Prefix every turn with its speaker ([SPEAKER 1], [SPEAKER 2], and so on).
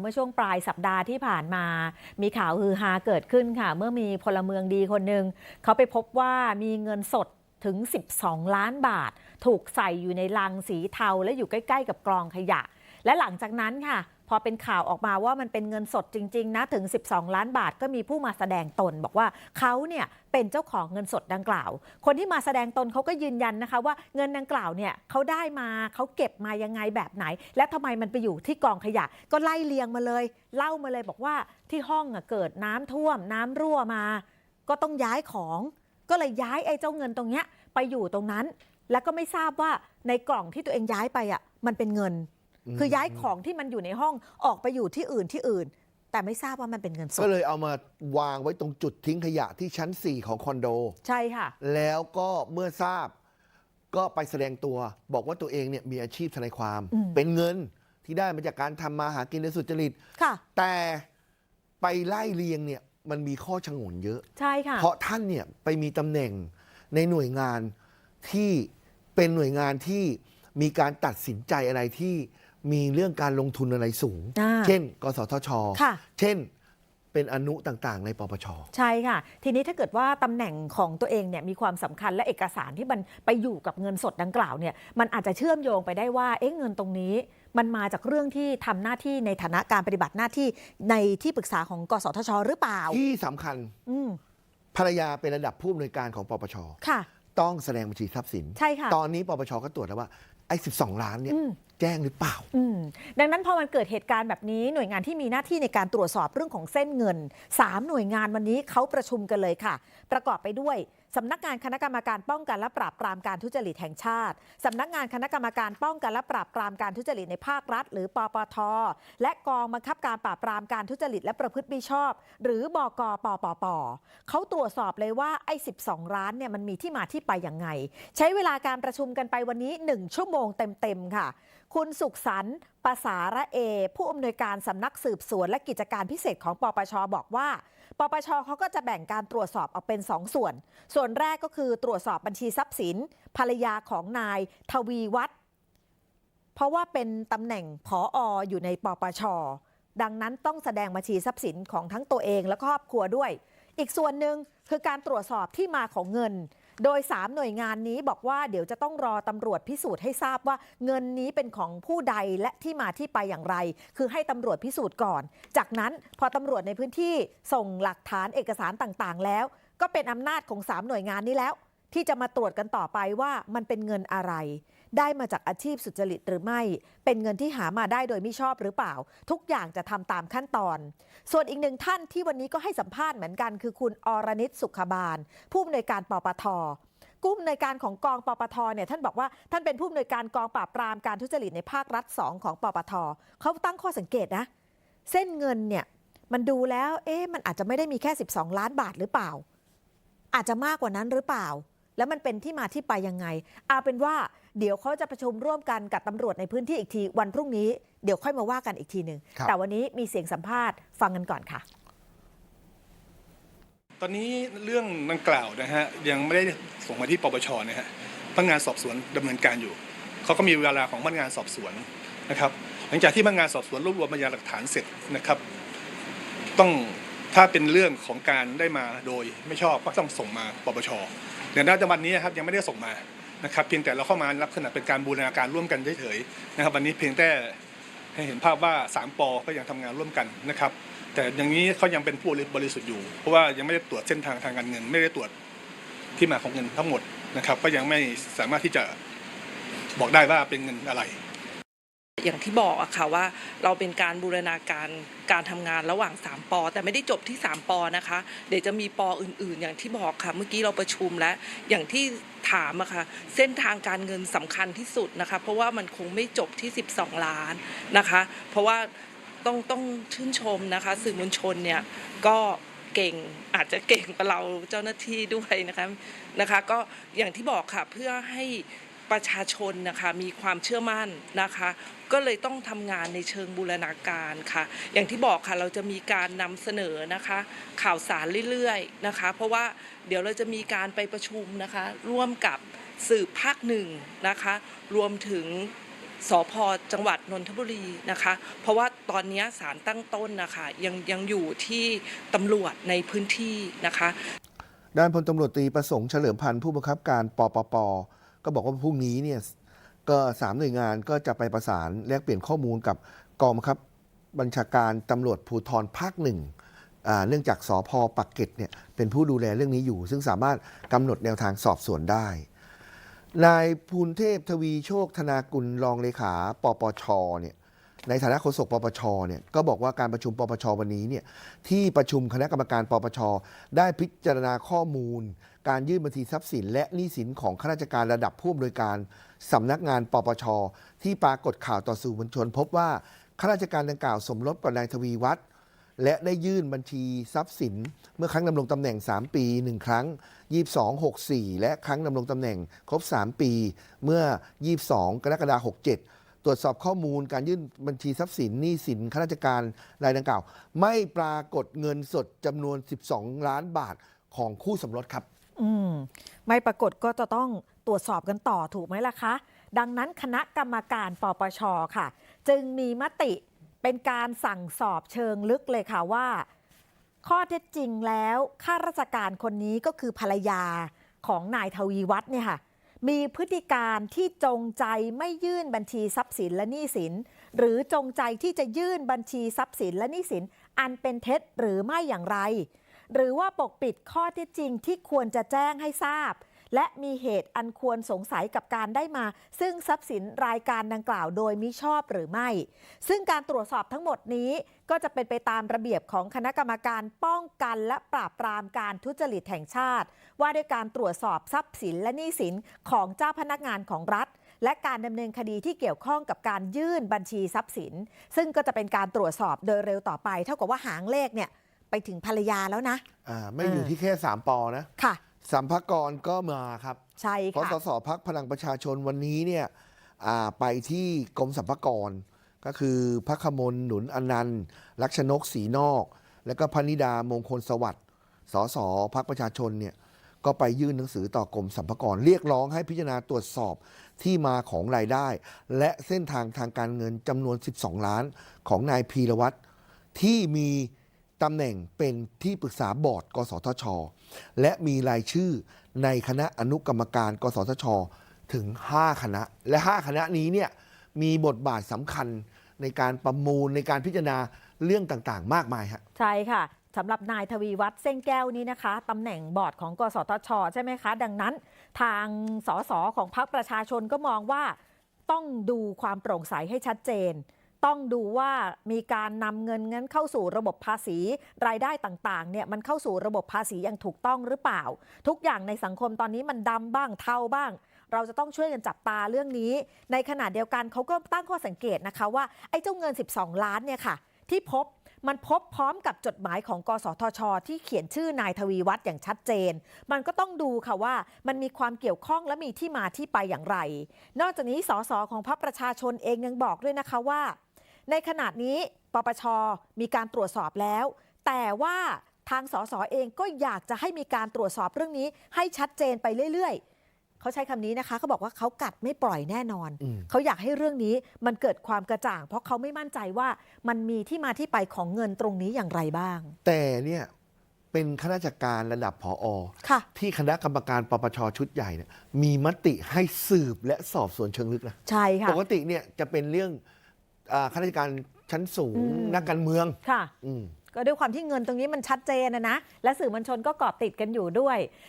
[SPEAKER 1] เมื่อช่วงปลายสัปดาห์ที่ผ่านมา มีข่าวฮือฮาเกิดขึ้นค่ะ เมื่อมีพลเมืองดีคนหนึ่งเขาไปพบว่ามีเงินสดถึง 12 ล้านบาท ถูกใส่อยู่ในลังสีเทาและอยู่ใกล้ ๆ กับกองขยะ และหลังจากนั้นค่ะ พอเป็นข่าวออกมาว่ามันเป็นเงินสดจริง ๆ นะ ถึง 12 ล้านบาทก็มีผู้มาแสดงตน บอกว่าเขาเนี่ยเป็นเจ้าของเงินสดดังกล่าว คนที่มาแสดงตนเขาก็ยืนยันนะคะว่าเงินดังกล่าวเนี่ยเขาได้มาเขาเก็บมายังไงแบบไหน และทำไมมันไปอยู่ที่กองขยะ ก็ไล่เลียงมาเลย เล่ามาเลยบอกว่าที่ห้องอเกิดน้ำท่วม น้ำรั่วมา ก็ต้องย้ายของ ก็เลยย้ายไอ้เจ้าเงินตรงเนี้ยไปอยู่ตรงนั้น แล้วก็ไม่ทราบว่าในกล่องที่ตัวเองย้ายไปอะมันเป็นเงิน คือย้ายของที่มันอยู่ในห้องออกไปอยู่ที่อื่นที่อื่น แต่ไม่ทราบว่ามันเป็นเงินส
[SPEAKER 2] ก็
[SPEAKER 1] ด
[SPEAKER 2] เลยเอามาวางไว้ตรงจุดทิ้งขยะที่ชั้น 4 ของคอนโด
[SPEAKER 1] ใช่ค่ะ
[SPEAKER 2] แล้วก็เมื่อทราบ ก็ไปแสดงตัว บอกว่าตัวเองเนี่ยมีอาชีพทนายความ
[SPEAKER 1] อืม
[SPEAKER 2] เป็นเงินที่ได้มาจากการทำมาหากินในสุจริต
[SPEAKER 1] ค่ะ
[SPEAKER 2] แต่ไปไล่เลียงเนี่ยมันมีข้อชงนเยอะ
[SPEAKER 1] ใช่ค่ะ
[SPEAKER 2] เพราะท่านเนี่ยไปมีตำแหน่งในหน่วยงานที่เป็นหน่วยงานที่มีการตัดสินใจอะไรที่ มีเรื่องการลงทุนอะไรสูง
[SPEAKER 1] อ่า
[SPEAKER 2] เช่น กสทช
[SPEAKER 1] ค่ะ
[SPEAKER 2] เช่น เป็นอนุต่างๆ ในปปช
[SPEAKER 1] ใช่ค่ะ ทีนี้ถ้าเกิดว่าตำแหน่งของตัวเองเนี่ยมีความสำคัญและเอกสารที่มันไปอยู่กับเงินสดดังกล่าวเนี่ยมันอาจจะเชื่อมโยงไปได้ว่าเอ๊ะเงินตรงนี้ มันมาจากเรื่องที่ทำหน้าที่ในฐานะการปฏิบัติหน้าที่ในที่ปรึกษาของกสทช หรือเปล่า
[SPEAKER 2] ที่สำคัญ
[SPEAKER 1] อืม
[SPEAKER 2] ภรรยาเป็นระดับผู้อำนวยการของปปช
[SPEAKER 1] ค่ะ
[SPEAKER 2] ต้องแสดงบัญชีทรัพย์สิน
[SPEAKER 1] ใช่ค่ะ
[SPEAKER 2] ตอนนี้ปปชก็ตรวจแล้วว่าไอ้12 ล้านเนี่ย
[SPEAKER 1] อืม
[SPEAKER 2] แจ้งหรือเปล่า
[SPEAKER 1] ดังนั้นพอมันเกิดเหตุการณ์แบบนี้หน่วยงานที่มีหน้าที่ในการตรวจสอบเรื่องของเส้นเงิน 3 หน่วยงานวันนี้เขาประชุมกันเลยค่ะ ประกอบไปด้วยสำนักงานคณะกรรมการป้องกันและปราบปรามการทุจริตแห่งชาติสำนักงานคณะกรรมการป้องกันและปราบปรามการทุจริตในภาครัฐ หรือปปท และกองบังคับการปราบปรามการทุจริตและประพฤติมิชอบ หรือบกปปปเขาตรวจสอบเลยว่าไอ้ 12ล้านเนี่ยมันมีที่มาที่ไปอย่างไง ใช้เวลาการประชุมกันไปวันนี้ 1 ชั่วโมงเต็มๆค่ะ คุณสุขสันต์ภาษาระเอ ผู้อำนวยการสำนักสืบสวนและกิจการพิเศษของปปชบอกว่า ปปชเขาก็จะแบ่งการตรวจสอบออกเป็น2ส่วน ส่วนแรกก็คือตรวจสอบบัญชีทรัพย์สิน ภรรยาของนายทวีวัฒน์เพราะว่าเป็นตำแหน่งผอออยู่ในปปช ดังนั้นต้องแสดงบัญชีทรัพย์สินของทั้งตัวเองและครอบครัวด้วย อีกส่วนหนึ่งคือการตรวจสอบที่มาของเงิน โดย 3 หน่วยงานนี้บอกว่าเดี๋ยวจะต้องรอตำรวจพิสูจน์ให้ทราบว่าเงินนี้เป็นของผู้ใดและที่มาที่ไปอย่างไร คือให้ตำรวจพิสูจน์ก่อน จากนั้นพอตำรวจในพื้นที่ส่งหลักฐานเอกสารต่างๆ แล้ว ก็เป็นอำนาจของ 3 หน่วยงานนี้แล้ว ที่จะมาตรวจกันต่อไปว่ามันเป็นเงินอะไร ได้มาจากอาชีพสุจริตหรือไม่ เป็นเงินที่หามาได้โดยไม่ชอบหรือเปล่า ทุกอย่างจะทำตามขั้นตอน ส่วนอีกหนึ่งท่านที่วันนี้ก็ให้สัมภาษณ์เหมือนกัน คือคุณอรนิตสุขบาล ผู้อำนวยการปปทผู้อำนวยการของกองปปทเนี่ยท่านบอกว่าท่านเป็นผู้อำนวยการกองปราบปรามการทุจริตในภาครัฐ 2 ของปปทเขาตั้งข้อสังเกตนะ เส้นเงินเนี่ยมันดูแล้ว เอ๊ะมันอาจจะไม่ได้มีแค่ 12 ล้านบาทหรือเปล่า อาจจะมากกว่านั้นหรือเปล่า แล้วมันเป็นที่มาที่ไปยังไงเอาเป็นว่าเดี๋ยวเขาจะประชุมร่วมกันกับตำรวจในพื้นที่อีกทีวันพรุ่งนี้เดี๋ยวค่อยมาว่ากันอีกทีหนึ่ง
[SPEAKER 2] ครับ
[SPEAKER 1] แต่วันนี้มีเสียงสัมภาษณ์ฟังกันก่อนค่ะ
[SPEAKER 3] ตอนนี้เรื่องดังกล่าวนะฮะยังไม่ได้ส่งมาที่ปปชนะฮะพนักงานสอบสวนดำเนินการอยู่เขาก็มีเวลาของพนักงานสอบสวนนะครับ หลังจากที่พนักงานสอบสวนรวบรวมพยานหลักฐานเสร็จนะครับ ต้องถ้าเป็นเรื่องของการได้มาโดยไม่ชอบก็ต้องส่งมาปปช เดี๋ยวณปัจจุบันนี้นะครับยังไม่ได้ส่งมานะครับเพียงแต่เราเข้ามารับขณะเป็นการบูรณาการร่วมกันเฉยๆนะครับ วันนี้เพียงแต่ให้เห็นภาพว่าสามปอก็ยังทำงานร่วมกันนะครับ แต่อย่างนี้เขายังเป็นผู้บริสุทธิ์อยู่ เพราะว่ายังไม่ได้ตรวจเส้นทางทางการเงิน ไม่ได้ตรวจที่มาของเงินทั้งหมดนะครับ ก็ยังไม่สามารถที่จะบอกได้ว่าเป็นเงินอะไร
[SPEAKER 4] อย่างที่บอกอะค่ะว่าเราเป็นการบูรณาการการทำงานระหว่าง 3ปอแต่ไม่ได้จบที่ 3ปอนะคะ เดี๋ยวจะมีปออื่น ๆ อย่างที่บอกค่ะ เมื่อกี้เราประชุมแล้วอย่างที่ถามอะค่ะเส้นทางการเงินสำคัญที่สุดนะคะ เพราะว่ามันคงไม่จบที่ 12 ล้านนะคะ เพราะว่าต้องต้องชื่นชมนะคะ สื่อมวลชนเนี่ยก็เก่งอาจจะเก่งกว่าเราเจ้าหน้าที่ด้วยนะคะนะคะ ก็อย่างที่บอกค่ะเพื่อให้ ประชาชนนะคะมีความเชื่อมั่นนะคะ ก็เลยต้องทำงานในเชิงบูรณาการค่ะ อย่างที่บอกค่ะเราจะมีการนำเสนอนะคะ ข่าวสารเรื่อยๆนะคะ เพราะว่าเดี๋ยวเราจะมีการไปประชุมนะคะ ร่วมกับสื่อภาคหนึ่งนะคะ รวมถึงสพจังหวัดนนทบุรีนะคะ เพราะว่าตอนนี้สารตั้งต้นนะคะยังยังอยู่ที่ตำรวจในพื้นที่นะคะ
[SPEAKER 2] ด้านพลตำรวจตรีประสงค์เฉลิมพันธ์ผู้บังคับการปปป ก็บอกว่าพรุ่งนี้เนี่ยก็สามหน่วยงานก็จะไปประสานแลกเปลี่ยนข้อมูลกับกองบังคับบัญชาการตำรวจภูธรภาคหนึ่งเนื่องจากสอพปักเกร็ดเนี่ยเป็นผู้ดูแลเรื่องนี้อยู่ ซึ่งสามารถกำหนดแนวทางสอบสวนได้นายภูนเทพทวีโชคธนากุลรองเลขา ปปชเนี่ย ในฐานะโฆษกปปชเนี่ยก็บอกว่าการประชุมปปชวันนี้เนี่ยที่ประชุมคณะกรรมการปปชได้พิจารณาข้อมูล การยื่นบัญชีทรัพย์สิน และหนี้สินของข้าราชการระดับผู้อำนวยการสำนักงานปปชที่ปรากฏข่าวต่อสื่อมวลชน พบว่าข้าราชการดังกล่าวสมรสกับนายทวีวัฒน์และได้ยื่นบัญชีทรัพย์สิน เมื่อครั้งดำรงตำแหน่ง 3 ปี 1 ครั้ง 22 64 และครั้งดำรงตำแหน่งครบ 3 ปี เมื่อ 22 กรกฎาคม67 ตรวจสอบข้อมูลการยื่นบัญชีทรัพย์สินหนี้สินข้าราชการรายดังกล่าว ไม่ปรากฏเงินสดจำนวน 12 ล้านบาทของคู่สมรสครับ
[SPEAKER 1] อืมไม่ปรากฏก็จะต้องตรวจสอบกันต่อถูกไหมล่ะคะ ดังนั้นคณะกรรมการปปชค่ะ จึงมีมติเป็นการสั่งสอบเชิงลึกเลยค่ะว่า ข้อเท็จจริงแล้วข้าราชการคนนี้ก็คือภรรยาของนายทวีวัฒน์เนี่ยค่ะ มีพฤติการที่จงใจไม่ยื่นบัญชีทรัพย์สินและหนี้สิน หรือจงใจที่จะยื่นบัญชีทรัพย์สินและหนี้สิน อันเป็นเท็จหรือไม่อย่างไร หรือว่าปกปิดข้อเท็จจริงที่ควรจะแจ้งให้ทราบ และมีเหตุอันควรสงสัยกับการได้มา ซึ่งทรัพย์สินรายการดังกล่าวโดยมิชอบหรือไม่ ซึ่งการตรวจสอบทั้งหมดนี้ก็จะเป็นไปตามระเบียบของคณะกรรมการป้องกันและปราบปรามการทุจริตแห่งชาติ ว่าด้วยการตรวจสอบทรัพย์สินและหนี้สินของเจ้าพนักงานของรัฐและการดำเนินคดีที่เกี่ยวข้องกับการยื่นบัญชีทรัพย์สิน ซึ่งก็จะเป็นการตรวจสอบโดยเร็วต่อไป เท่ากับว่าหางเลขเนี่ยไปถึงภรรยาแล้วนะ
[SPEAKER 2] อ่า ไม่อยู่
[SPEAKER 1] เออ
[SPEAKER 2] ที่แค่3ปอนะ
[SPEAKER 1] ค่ะ
[SPEAKER 2] สัมภากรก็มาครับ
[SPEAKER 1] ใช่
[SPEAKER 2] เพราะ
[SPEAKER 1] ค่ะ
[SPEAKER 2] สสพักพลังประชาชนวันนี้เนี่ยอ่าไปที่กรมสรรพากร ก็คือพระขมลหนุนอนันต์ ลักษณกศรีนอก และก็พนิดามงคลสวัสดิ์สสพักประชาชนเนี่ยก็ไปยื่นหนังสือต่อกรมสรรพากร เรียกร้องให้พิจารณาตรวจสอบที่มาของรายได้ และเส้นทางทางการเงินจำนวน 12 ล้านของนายพีรวัตรที่มี ตำแหน่งเป็นที่ปรึกษาบอร์ด กสทช และมีรายชื่อในคณะอนุกรรมการ กสทช ถึง 5 คณะ และ 5 คณะนี้เนี่ยมีบทบาทสำคัญในการประมูลในการพิจารณาเรื่องต่างๆ มากมายฮะ
[SPEAKER 1] ใช่ค่ะสำหรับนายทวีวัฒน์เส้นแก้วนี้นะคะตำแหน่งบอร์ดของ กสทช ใช่ไหมคะ ดังนั้น ทางสสของพรรคประชาชนก็มองว่า ต้องดูความโปร่งใสให้ชัดเจน ต้องดูว่ามีการนำเงินงั้นเข้าสู่ระบบภาษี รายได้ต่างๆเนี่ยมันเข้าสู่ระบบภาษีอย่างถูกต้องหรือเปล่า ทุกอย่างในสังคมตอนนี้มันดำบ้างเทาบ้าง เราจะต้องช่วยกันจับตาเรื่องนี้ ในขณะเดียวกันเขาก็ตั้งข้อสังเกตนะคะว่าไอ้เจ้าเงิน 12 ล้านเนี่ยค่ะ ที่พบมันพบพร้อมกับจดหมายของกสทช ที่เขียนชื่อนายทวีวัฒน์อย่างชัดเจน มันก็ต้องดูค่ะว่ามันมีความเกี่ยวข้องและมีที่มาที่ไปอย่างไร นอกจากนี้สสของพรรคประชาชนเองยังบอกด้วยนะคะว่า ในขณะนี้ปปชมีการตรวจสอบแล้ว แต่ว่าทางสสเองก็อยากจะให้มีการตรวจสอบเรื่องนี้ ให้ชัดเจนไปเรื่อยๆ เขาใช้คำนี้นะคะเขาบอกว่าเขากัดไม่ปล่อยแน่นอน
[SPEAKER 2] อืม
[SPEAKER 1] เขาอยากให้เรื่องนี้มันเกิดความกระจ่าง เพราะเขาไม่มั่นใจว่ามันมีที่มาที่ไปของเงินตรงนี้อย่างไรบ้าง
[SPEAKER 2] แต่เนี่ยเป็นข้าราชการระดับผออ
[SPEAKER 1] ค่ะ
[SPEAKER 2] ที่คณะกรรมการปปชชุดใหญ่เนี่ยมีมติให้สืบและสอบสวนเชิงลึกนะ
[SPEAKER 1] ใช่ค่ะ
[SPEAKER 2] ปกติเนี่ยจะเป็นเรื่องอา ข้าราชการชั้นสูง
[SPEAKER 1] อืม
[SPEAKER 2] นักการเมือง
[SPEAKER 1] ค่ะ
[SPEAKER 2] อืม
[SPEAKER 1] ก็ด้วยความที่เงินตรงนี้มันชัดเจนนะนะและสื่อมวลชนก็เกาะติดกันอยู่ด้วย